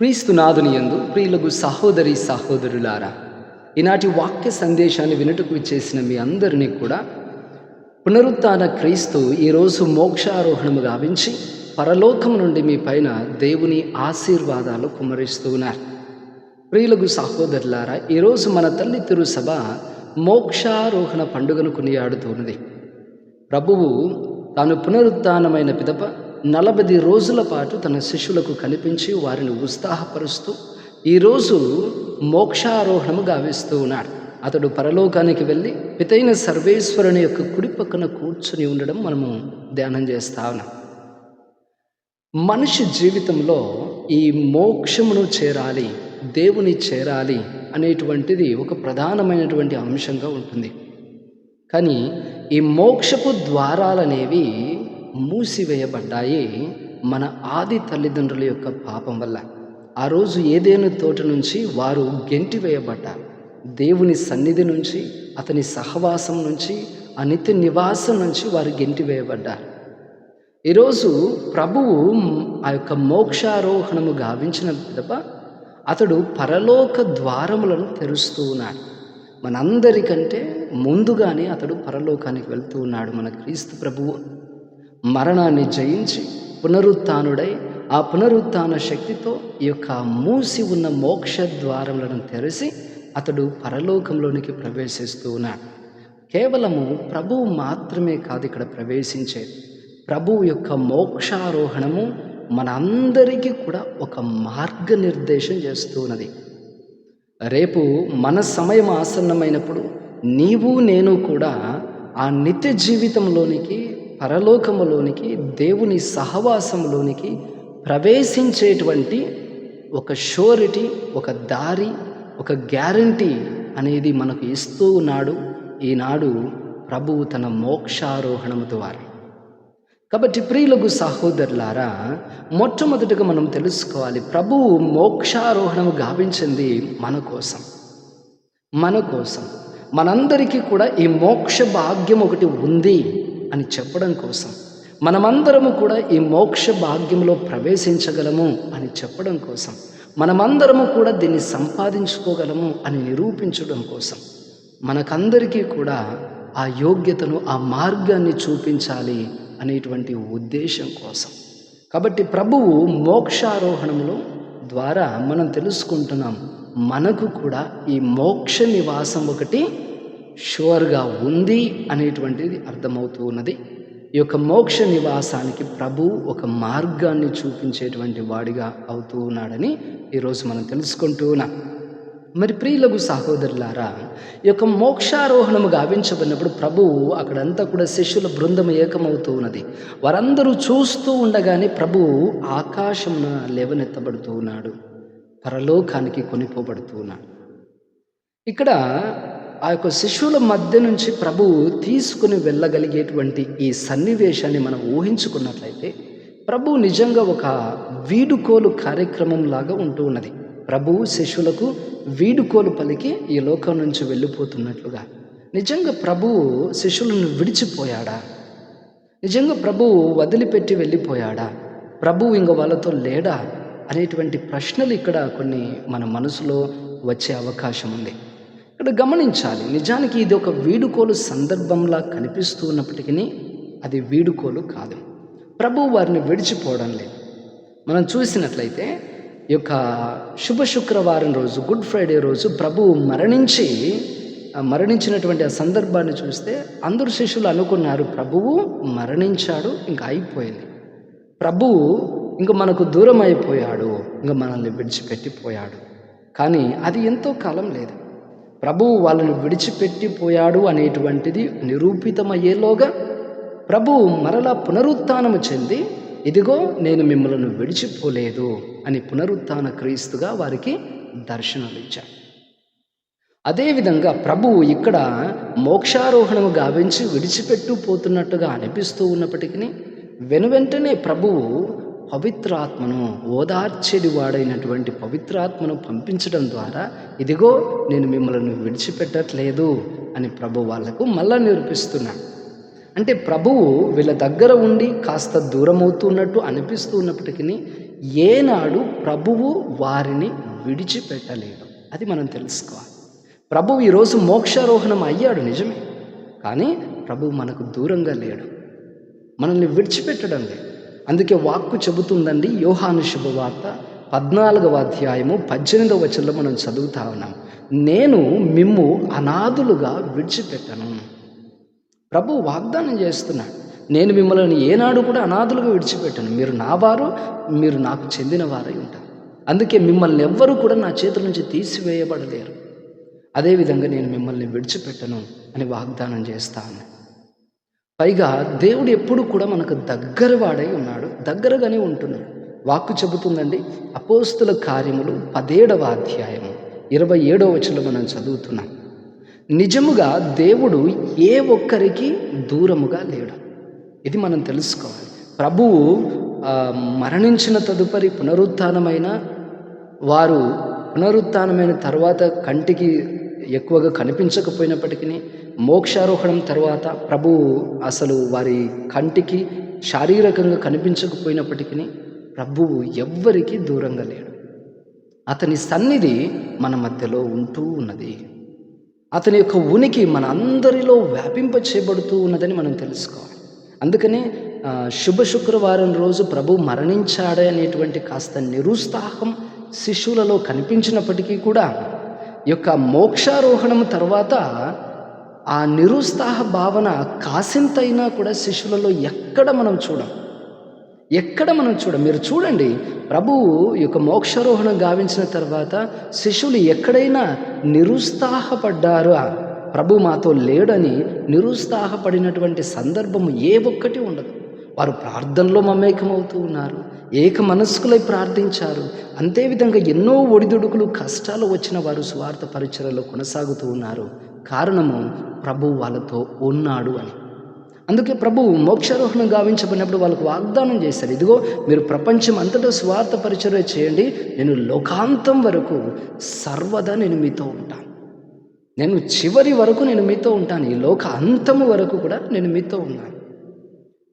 క్రీస్తునాథుని యందు ప్రియులకు సహోదరి సహోదరులారా ఈనాటి వాక్య సందేశాన్ని వినటకు చేసిన మీ అందరినీ కూడా పునరుత్న క్రీస్తు ఈరోజు మోక్షారోహణము గావించి పరలోకం నుండి మీ పైన దేవుని ఆశీర్వాదాలు కుమ్మరిస్తూ ఉన్నారు. ప్రియులకు సహోదరులారా ఈరోజు మన తల్లి తిరుసభ మోక్షారోహణ పండుగను కొనియాడుతున్నది ప్రభువు తాను పునరుత్నమైన పిదప నలభై రోజుల పాటు తన శిష్యులకు కనిపించి వారిని ఉత్సాహపరుస్తూ ఈరోజు మోక్షారోహణము గావిస్తూ ఉన్నాడు. అతడు పరలోకానికి వెళ్ళి పితైన సర్వేశ్వరుని యొక్క కుడి పక్కన కూర్చుని ఉండడం మనము ధ్యానం చేస్తా ఉన్నాం. మనిషి జీవితంలో ఈ మోక్షమును చేరాలి దేవుని చేరాలి అనేటువంటిది ఒక ప్రధానమైనటువంటి అంశంగా ఉంటుంది. కానీ ఈ మోక్షపు ద్వారాలనేవి మూసివేయబడ్డాయి మన ఆది తల్లిదండ్రుల యొక్క పాపం వల్ల. ఆ రోజు ఏదేను తోట నుంచి వారు గెంటివేయబడ్డారు దేవుని సన్నిధి నుంచి అతని సహవాసం నుంచి ఆ నిత్య నివాసం నుంచి వారు గెంటివేయబడ్డారు ఈరోజు ప్రభువు ఆ యొక్క మోక్షారోహణము గావించిన పిదప అతడు పరలోక ద్వారములను తెరుస్తూ ఉన్నాడు. మనందరికంటే ముందుగానే అతడు పరలోకానికి వెళ్తూ ఉన్నాడు మన క్రీస్తు ప్రభువు. మరణాన్ని జయించి పునరుత్నుడై ఆ పునరుత్న శక్తితో ఈ యొక్క మూసి ఉన్న మోక్ష ద్వారములను తెరిచి అతడు పరలోకంలోనికి ప్రవేశిస్తూ ఉన్నాడు. కేవలము ప్రభువు మాత్రమే కాదు ఇక్కడ ప్రవేశించేది ప్రభువు యొక్క మోక్షారోహణము మనందరికీ కూడా ఒక మార్గనిర్దేశం చేస్తూ ఉన్నది. రేపు మన సమయం ఆసన్నమైనప్పుడు నీవు నేను కూడా ఆ నిత్య జీవితంలోనికి పరలోకములోనికి దేవుని సహవాసంలోనికి ప్రవేశించేటువంటి ఒక షోరిటీ ఒక దారి ఒక గ్యారంటీ అనేది మనకు ఇస్తూ ఉన్నాడు. ఈనాడు ప్రభువు తన మోక్షారోహణము ద్వారా కాబట్టి ప్రియులకు సహోదరులారా మొట్టమొదటిగా మనం తెలుసుకోవాలి ప్రభువు మోక్షారోహణము గావించింది మన కోసం. మన కోసం. మనందరికీ కూడా ఈ మోక్ష భాగ్యం ఒకటి ఉంది. అని చెప్పడం కోసం. మనమందరము కూడా ఈ మోక్ష భాగ్యంలో ప్రవేశించగలము అని చెప్పడం కోసం. మనమందరము కూడా దీన్ని సంపాదించుకోగలము అని నిరూపించడం కోసం. మనకందరికీ కూడా ఆ యోగ్యతను ఆ మార్గాన్ని చూపించాలి అనేటువంటి ఉద్దేశం కోసం. కాబట్టి ప్రభువు మోక్షారోహణంలో ద్వారా మనం తెలుసుకుంటున్నాం మనకు కూడా ఈ మోక్ష నివాసం ఒకటి షూర్గా ఉంది అనేటువంటిది అర్థమవుతూ ఉన్నది. ఈ యొక్క మోక్ష నివాసానికి ప్రభు ఒక మార్గాన్ని చూపించేటువంటి వాడిగా అవుతూ ఉన్నాడని ఈరోజు మనం తెలుసుకుంటూ ఉన్నాం. మరి ప్రియులకు సహోదరులారా ఈ యొక్క మోక్షారోహణము గావించబడినప్పుడు ప్రభువు అక్కడంతా కూడా శిష్యుల బృందం ఏకమవుతూ ఉన్నది. వారందరూ చూస్తూ ఉండగానే ప్రభువు ఆకాశమున లేవనెత్తబడుతూ ఉన్నాడు. పరలోకానికి కొనిపోబడుతూ ఉన్నాడు. ఇక్కడ ఆ యొక్క శిశువుల మధ్య నుంచి ప్రభువు తీసుకుని వెళ్ళగలిగేటువంటి ఈ సన్నివేశాన్ని మనం ఊహించుకున్నట్లయితే ప్రభు నిజంగా ఒక వీడుకోలు కార్యక్రమం లాగా ఉంటూ ఉన్నది. ప్రభువు శిష్యులకు వీడుకోలు పలికి ఈ లోకం నుంచి వెళ్ళిపోతున్నట్లుగా. నిజంగా ప్రభువు శిష్యులను విడిచిపోయాడా? నిజంగా ప్రభువు వదిలిపెట్టి వెళ్ళిపోయాడా? ప్రభువు ఇంక వాళ్ళతో లేడా? అనేటువంటి ప్రశ్నలు ఇక్కడ కొన్ని మన మనసులో వచ్చే అవకాశం ఉంది. ఇక్కడ గమనించాలి. నిజానికి ఇది ఒక వీడుకోలు సందర్భంలా కనిపిస్తూ ఉన్నప్పటికీ అది వీడుకోలు కాదు. ప్రభు వారిని విడిచిపోవడం లేదు. మనం చూసినట్లయితే ఈ యొక్క శుభ శుక్రవారం రోజు గుడ్ ఫ్రైడే రోజు ప్రభువు మరణించి మరణించినటువంటి ఆ సందర్భాన్ని చూస్తే అందరు శిష్యులు అనుకున్నారు ప్రభువు మరణించాడు ఇంకా అయిపోయింది. ప్రభువు ఇంక మనకు దూరం అయిపోయాడు ఇంకా మనల్ని విడిచిపెట్టిపోయాడు. కానీ అది ఎంతో కాలం లేదు. ప్రభువు వాళ్ళను విడిచిపెట్టిపోయాడు అనేటువంటిది నిరూపితమయ్యేలోగా ప్రభువు మరలా పునరుత్నము చెంది ఇదిగో నేను మిమ్మల్ని విడిచిపోలేదు అని పునరుత్న క్రీస్తుగా వారికి దర్శనమిచ్చాడు. అదేవిధంగా ప్రభువు ఇక్కడ మోక్షారోహణము గావించి విడిచిపెట్టు పోతున్నట్టుగా అనిపిస్తూ ఉన్నప్పటికీ వెనువెంటనే ప్రభువు పవిత్రాత్మను ఓదార్చేది వాడైనటువంటి పవిత్రాత్మను పంపించడం ద్వారా ఇదిగో నేను మిమ్మల్ని విడిచిపెట్టట్లేదు అని ప్రభు వాళ్ళకు మళ్ళా నిరూపిస్తున్నాడు. అంటే ప్రభువు వీళ్ళ దగ్గర ఉండి కాస్త దూరం అవుతున్నట్టు అనిపిస్తూ ఉన్నప్పటికీ ఏనాడు ప్రభువు వారిని విడిచిపెట్టలేడు అది మనం తెలుసుకోవాలి. ప్రభువు ఈరోజు మోక్షారోహణం అయ్యాడు నిజమే. కానీ ప్రభువు మనకు దూరంగా లేడు. మనల్ని విడిచిపెట్టడం లేదు. అందుకే వాక్కు చెబుతుందండి యోహాను శుభవార్త పద్నాలుగవ అధ్యాయము పద్దెనిమిదవ వచనంలో మనం చదువుతా ఉన్నాం. నేను మిమ్ము అనాథులుగా విడిచిపెట్టను. ప్రభు వాగ్దానం చేస్తున్నాడు. నేను మిమ్మల్ని ఏనాడు కూడా అనాథులుగా విడిచిపెట్టను. మీరు నా వారు మీరు నాకు చెందిన వారై ఉంటారు. అందుకే మిమ్మల్ని ఎవ్వరూ కూడా నా చేతుల నుంచి తీసివేయబడలేరు. అదేవిధంగా నేను మిమ్మల్ని విడిచిపెట్టను అని వాగ్దానం చేస్తాను పైగా దేవుడు ఎప్పుడు కూడా మనకు దగ్గరవాడై ఉన్నాడు. దగ్గరగానే ఉంటున్నాడు. వాక్కు చెబుతుందండి అపోస్తుల కార్యములు పదేడవ అధ్యాయము ఇరవై ఏడవ వచనంలో మనం చదువుతున్నాం. నిజముగా దేవుడు ఏ ఒక్కరికి దూరముగా లేడు. ఇది మనం తెలుసుకోవాలి. ప్రభువు మరణించిన తదుపరి పునరుత్నమైన వారు పునరుత్నమైన తర్వాత కంటికి ఎక్కువగా కనిపించకపోయినప్పటికీ మోక్షారోహణం తర్వాత ప్రభువు అసలు వారి కంటికి శారీరకంగా కనిపించకపోయినప్పటికీ ప్రభువు ఎవ్వరికీ దూరంగా లేడు. అతని సన్నిధి మన మధ్యలో ఉంటూ ఉన్నది. అతని యొక్క ఉనికి మన అందరిలో వ్యాపింప చేయబడుతూ ఉన్నదని మనం తెలుసుకోవాలి. అందుకనే శుభ శుక్రవారం రోజు ప్రభు మరణించాడే అనేటువంటి కాస్త నిరుత్సాహం శిష్యులలో కనిపించినప్పటికీ కూడా యొక్క మోక్షారోహణం తర్వాత ఆ నిరుత్సాహ భావన కాసింతైనా కూడా శిష్యులలో ఎక్కడ మనం చూడం? ఎక్కడ మనం చూడ? మీరు చూడండి ప్రభువు యొక్క మోక్షారోహణం గావించిన తర్వాత శిష్యులు ఎక్కడైనా నిరుత్సాహపడ్డారా? ప్రభు మాతో లేడని నిరుత్సాహపడినటువంటి సందర్భం ఏ ఒక్కటి ఉండదు. వారు ప్రార్థనలో మమేకమవుతూ ఉన్నారు ఏక మనస్కులై ప్రార్థించారు. అంతేవిధంగా ఎన్నో ఒడిదుడుకులు కష్టాలు వచ్చిన వారు స్వార్థ పరిచయలో కొనసాగుతూ ఉన్నారు. కారణము ప్రభు వాళ్ళతో ఉన్నాడు అని. అందుకే ప్రభు మోక్షారోహణం గావించబడినప్పుడు వాళ్ళకు వాగ్దానం చేశారు ఇదిగో మీరు ప్రపంచం అంతటా స్వార్థ పరిచర్య చేయండి నేను లోకాంతం వరకు సర్వదా నేను మీతో ఉంటాను. నేను చివరి వరకు నేను మీతో ఉంటాను ఈ లోక అంతము వరకు కూడా నేను మీతో ఉన్నాను.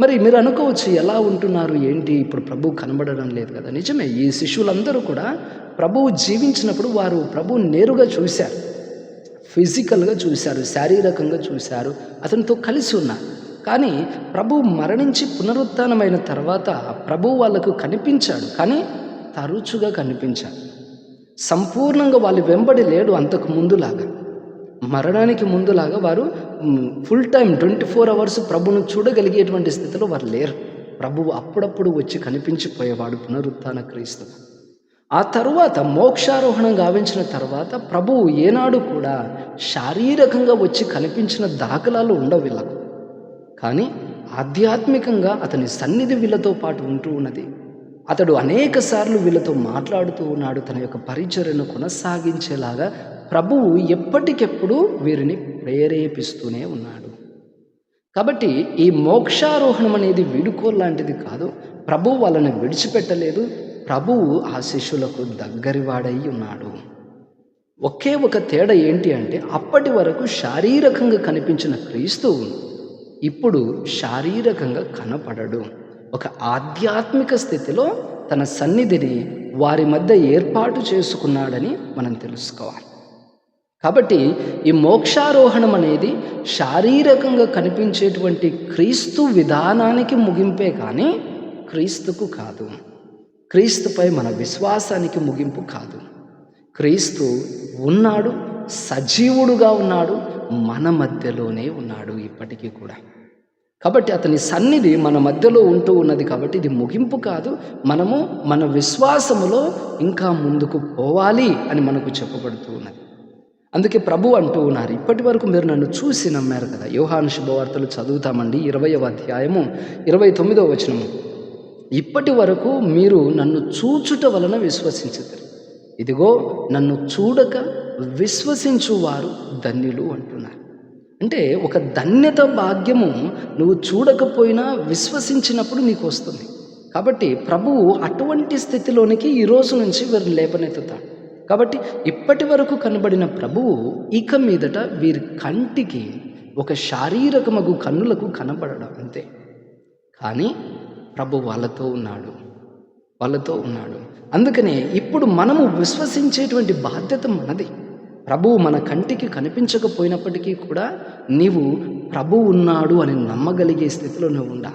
మరి మీరు అనుకోవచ్చు ఎలా ఉంటున్నారు ఏంటి ఇప్పుడు ప్రభు కనబడడం లేదు కదా. నిజమే ఈ శిష్యులందరూ కూడా ప్రభువు జీవించినప్పుడు వారు ప్రభు నేరుగా చూశారు. ఫిజికల్గా చూశారు శారీరకంగా చూశారు అతనితో కలిసి ఉన్నారు. కానీ ప్రభు మరణించి పునరుత్నమైన తర్వాత ప్రభు వాళ్ళకు కనిపించాడు. కానీ తరచుగా కనిపించాడు. సంపూర్ణంగా వాళ్ళు వెంబడి లేడు అంతకు ముందులాగా. మరణానికి ముందులాగా వారు full time twenty four hours ప్రభును చూడగలిగేటువంటి స్థితిలో వారు లేరు. ప్రభువు అప్పుడప్పుడు వచ్చి కనిపించిపోయేవాడు పునరుత్న క్రీస్తు ఆ తరువాత మోక్షారోహణం గావించిన తర్వాత ప్రభువు ఏనాడు కూడా శారీరకంగా వచ్చి కనిపించిన దాఖలాలు ఉండవు వీళ్ళకు. కానీ ఆధ్యాత్మికంగా అతని సన్నిధి వీళ్ళతో పాటు ఉంటూ ఉన్నది. అతడు అనేక సార్లు వీళ్ళతో మాట్లాడుతూ ఉన్నాడు. తన యొక్క పరిచర్యను కొనసాగించేలాగా ప్రభువు ఎప్పటికెప్పుడు వీరిని ప్రేరేపిస్తూనే ఉన్నాడు. కాబట్టి ఈ మోక్షారోహణం అనేది వీడుకోలాంటిది కాదు. ప్రభు వాళ్ళని విడిచిపెట్టలేదు. ప్రభువు ఆ శిష్యులకు దగ్గరివాడై ఉన్నాడు. ఒకే ఒక తేడా ఏంటి అంటే అప్పటి వరకు శారీరకంగా కనిపించిన క్రీస్తు ఇప్పుడు శారీరకంగా కనపడడు. ఒక ఆధ్యాత్మిక స్థితిలో తన సన్నిధిని వారి మధ్య ఏర్పాటు చేసుకున్నాడని మనం తెలుసుకోవాలి. కాబట్టి ఈ మోక్షారోహణం అనేది శారీరకంగా కనిపించేటువంటి క్రీస్తు విధానానికి ముగింపే కానీ క్రీస్తుకు కాదు. క్రీస్తుపై మన విశ్వాసానికి ముగింపు కాదు. క్రీస్తు ఉన్నాడు సజీవుడుగా ఉన్నాడు మన మధ్యలోనే ఉన్నాడు ఇప్పటికీ కూడా. కాబట్టి అతని సన్నిధి మన మధ్యలో ఉంటూ ఉన్నది కాబట్టి ఇది ముగింపు కాదు. మనము మన విశ్వాసములో ఇంకా ముందుకు పోవాలి అని మనకు చెప్పబడుతూ ఉన్నది. అందుకే ప్రభు అంటూ ఉన్నారు ఇప్పటి వరకు మీరు నన్ను చూసి నమ్మారు కదా. యోహాను శుభవార్తలు చదువుతామండి. ఇరవయవ అధ్యాయము ఇరవై తొమ్మిదో వచనము. ఇప్పటి వరకు మీరు నన్ను చూచుట వలన విశ్వసించదు ఇదిగో నన్ను చూడక విశ్వసించువారు ధన్యులు అంటున్నారు. అంటే ఒక ధన్యత భాగ్యము నువ్వు చూడకపోయినా విశ్వసించినప్పుడు నీకు వస్తుంది. కాబట్టి ప్రభువు అటువంటి స్థితిలోనికి ఈ రోజు నుంచి వీరు లేపనెత్తుతాడు. కాబట్టి ఇప్పటి వరకు కనబడిన ప్రభువు ఇక మీదట వీరి కంటికి ఒక శారీరకమగు కన్నులకు కనబడడం అంతే. కానీ ప్రభు వాళ్ళతో ఉన్నాడు. వాళ్ళతో ఉన్నాడు. అందుకనే ఇప్పుడు మనము విశ్వసించేటువంటి బాధ్యత మనది. ప్రభువు మన కంటికి కనిపించకపోయినప్పటికీ కూడా నీవు ప్రభు ఉన్నాడు అని నమ్మగలిగే స్థితిలో నువ్వు ఉండాలి.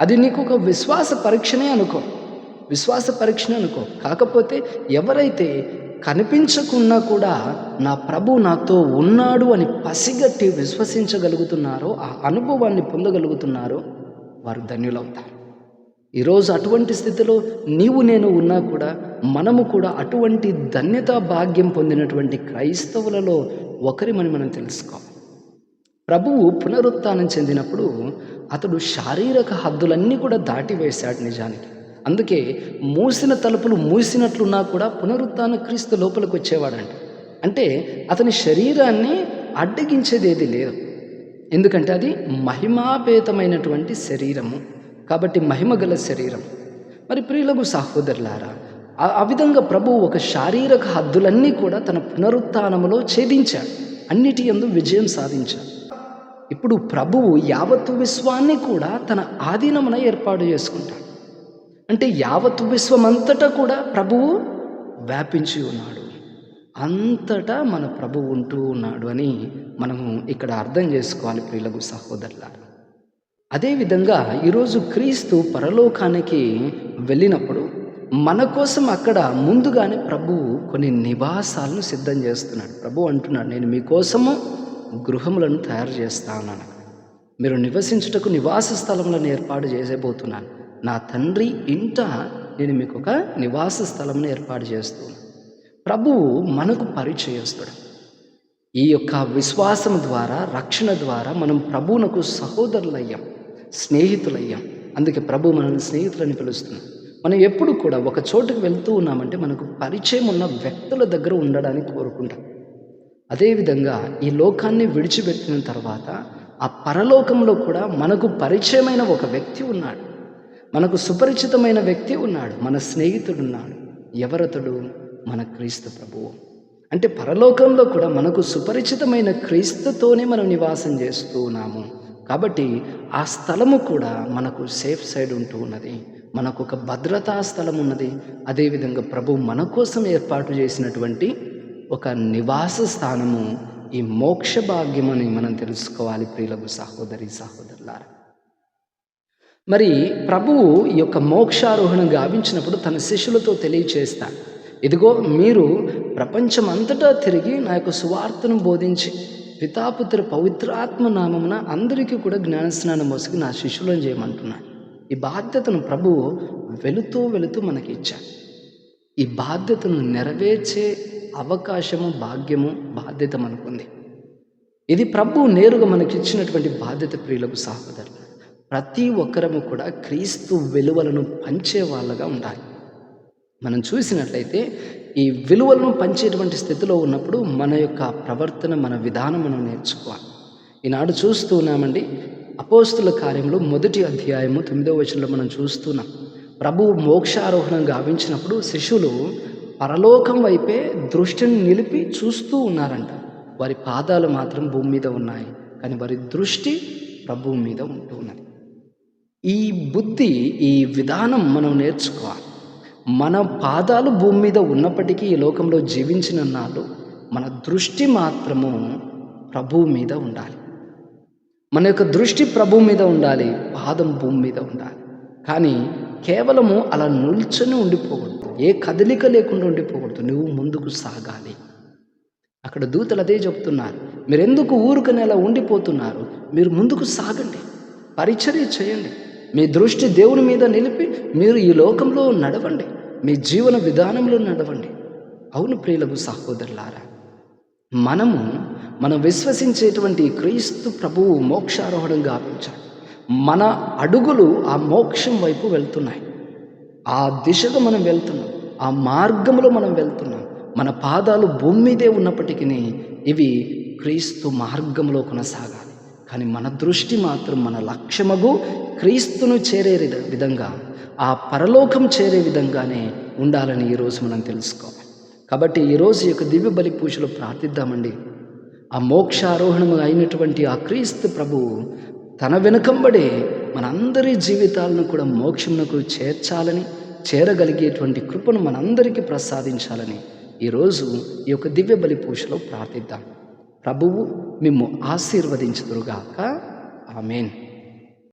అది నీకు ఒక విశ్వాస పరీక్షనే అనుకో. విశ్వాస పరీక్షనే అనుకో. కాకపోతే ఎవరైతే కనిపించకున్నా కూడా నా ప్రభు నాతో ఉన్నాడు అని పసిగట్టి విశ్వసించగలుగుతున్నారో ఆ అనుభవాన్ని పొందగలుగుతున్నారో వారు ధన్యులవుతారు. ఈరోజు అటువంటి స్థితిలో నీవు నేను ఉన్నా కూడా మనము కూడా అటువంటి ధన్యతా భాగ్యం పొందినటువంటి క్రైస్తవులలో ఒకరిమని మనం తెలుసుకోవాలి. ప్రభువు పునరుత్నం చెందినప్పుడు అతడు శారీరక హద్దులన్నీ కూడా దాటివేశాడు నిజానికి. అందుకే మూసిన తలుపులు మూసినట్లున్నా కూడా పునరుత్న క్రీస్తు లోపలికి వచ్చేవాడంట. అంటే అతని శరీరాన్ని అడ్డగించేది ఏది లేదు. ఎందుకంటే అది మహిమాపేతమైనటువంటి శరీరము. కాబట్టి మహిమ గల శరీరం. మరి ప్రియులకు సహోదరులారా ఆ- విధంగా ప్రభువు ఒక శారీరక హద్దులన్నీ కూడా తన పునరుత్థానములో ఛేదించాడు. అన్నిటి యందు విజయం సాధించాడు. ఇప్పుడు ప్రభువు యావత్తు విశ్వాన్ని కూడా తన ఆధీనమున ఏర్పాటు చేసుకుంటాడు. అంటే యావత్తు విశ్వమంతటా కూడా ప్రభువు వ్యాపించి ఉన్నాడు. అంతటా మన ప్రభువు ఉంటూ ఉన్నాడు అని మనము ఇక్కడ అర్థం చేసుకోవాలి ప్రియులకు సహోదరులారా. అదేవిధంగా ఈరోజు క్రీస్తు పరలోకానికి వెళ్ళినప్పుడు మన కోసం అక్కడ ముందుగానే ప్రభువు కొన్ని నివాసాలను సిద్ధం చేస్తున్నాడు. ప్రభు అంటున్నాడు నేను మీకోసము గృహములను తయారు చేస్తా ఉన్నాను మీరు నివసించుటకు నివాస స్థలములను ఏర్పాటు చేసేబోతున్నాను. నా తండ్రి ఇంట నేను మీకు ఒక నివాస స్థలమును ఏర్పాటు చేస్తున్నాను. ప్రభువు మనకు పరిచయస్తుడు. ఈ యొక్క విశ్వాసం ద్వారా రక్షణ ద్వారా మనం ప్రభువునకు సహోదరులయ్యాం. స్నేహితులయ్యాం. అందుకే ప్రభు మనల్ని స్నేహితులని పిలుస్తున్నాం. మనం ఎప్పుడు కూడా ఒక చోటుకు వెళ్తూ ఉన్నామంటే మనకు పరిచయం ఉన్న వ్యక్తుల దగ్గర ఉండడానికి కోరుకుంటాం. అదేవిధంగా ఈ లోకాన్ని విడిచిపెట్టిన తర్వాత ఆ పరలోకంలో కూడా మనకు పరిచయమైన ఒక వ్యక్తి ఉన్నాడు. మనకు సుపరిచితమైన వ్యక్తి ఉన్నాడు. మన స్నేహితుడు ఉన్నాడు. ఎవరతడు? మన క్రీస్తు ప్రభువు అంటే పరలోకంలో కూడా మనకు సుపరిచితమైన క్రీస్తుతోనే మనం నివాసం చేస్తూ ఉన్నాము. కాబట్టి ఆ స్థలము కూడా మనకు సేఫ్ సైడ్ ఉంటూ ఉన్నది. మనకు ఒక భద్రతా స్థలం ఉన్నది. అదేవిధంగా ప్రభు మన కోసం ఏర్పాటు చేసినటువంటి ఒక నివాస స్థానము ఈ మోక్ష భాగ్యమని మనం తెలుసుకోవాలి ప్రియులకు సహోదరి సహోదరులారా. మరి ప్రభువు ఈ యొక్క మోక్షారోహణ గావించినప్పుడు తన శిష్యులతో తెలియచేస్తాడు ఇదిగో మీరు ప్రపంచమంతటా తిరిగి నా యొక్క సువార్తను బోధించి పితాపుత్ర పవిత్రాత్మ నామమున అందరికీ కూడా జ్ఞానస్నానం మోసుకు నా శిష్యులను చేయమంటున్నాను ఈ బాధ్యతను ప్రభువు వెళుతూ వెళుతూ మనకి ఇచ్చాడు ఈ బాధ్యతను నెరవేర్చే అవకాశము భాగ్యము బాధ్యత మనకుంది. ఇది ప్రభు నేరుగా మనకి ఇచ్చినటువంటి బాధ్యత ప్రియులకు సహోదరులు. ప్రతి ఒక్కరము కూడా క్రీస్తు వెలువలను పంచే వాళ్ళగా ఉండాలి. మనం చూసినట్లయితే ఈ విలువలను పంచేటువంటి స్థితిలో ఉన్నప్పుడు మన యొక్క ప్రవర్తన మన విధానం మనం నేర్చుకోవాలి. ఈనాడు చూస్తూ ఉన్నామండి అపోస్తుల కార్యంలో మొదటి అధ్యాయము తొమ్మిదవ వచనంలో మనం చూస్తున్నాం. ప్రభువు మోక్షారోహణం గావించినప్పుడు శిష్యులు పరలోకం వైపే దృష్టిని నిలిపి చూస్తూ ఉన్నారంట. వారి పాదాలు మాత్రం భూమి మీద ఉన్నాయి కానీ వారి దృష్టి ప్రభువు మీద ఉంటూ ఉన్నది. ఈ బుద్ధి ఈ విధానం మనం నేర్చుకోవాలి. మన పాదాలు భూమి మీద ఉన్నప్పటికీ ఈ లోకంలో జీవించిన నాళ్ళు మన దృష్టి మాత్రము ప్రభువు మీద ఉండాలి. మన యొక్క దృష్టి ప్రభు మీద ఉండాలి పాదం భూమి మీద ఉండాలి. కానీ కేవలము అలా నిల్చొని ఉండిపోకూడదు. ఏ కదలిక లేకుండా ఉండిపోకూడదు. నువ్వు ముందుకు సాగాలి. అక్కడ దూతలు అదే చెప్తున్నారు. మీరెందుకు ఊరుకని అలా ఉండిపోతున్నారు? మీరు ముందుకు సాగండి. పరిచర్య చేయండి. మీ దృష్టి దేవుని మీద నిలిపి మీరు ఈ లోకంలో నడవండి. మీ జీవన విధానంలో నడవండి. అవును ప్రియులకు సహోదరులారా మనము మనం విశ్వసించేటువంటి క్రీస్తు ప్రభువు మోక్షారోహణం గావించాడు. మన అడుగులు ఆ మోక్షం వైపు వెళ్తున్నాయి. ఆ దిశగా మనం వెళ్తున్నాం. ఆ మార్గంలో మనం వెళ్తున్నాం. మన పాదాలు భూమి మీదే ఉన్నప్పటికీ ఇవి క్రీస్తు మార్గంలో కొనసాగాలి. కానీ మన దృష్టి మాత్రం మన లక్ష్యమగు క్రీస్తును చేరే విధంగా ఆ పరలోకం చేరే విధంగానే ఉండాలని ఈరోజు మనం తెలుసుకోవాలి. కాబట్టి ఈరోజు యొక్క దివ్య బలి పూజలో ప్రార్థిద్దామండి. ఆ మోక్షారోహణము అయినటువంటి ఆ క్రీస్తు ప్రభువు తన వెనుకంబడే మనందరి జీవితాలను కూడా మోక్షమునకు చేర్చాలని చేరగలిగేటువంటి కృపను మనందరికీ ప్రసాదించాలని ఈరోజు ఈ యొక్క దివ్య బలి పూజలో ప్రార్థిద్దాం. ప్రభువు మిమ్ము ఆశీర్వదించుదురుగాక. ఆమెన్.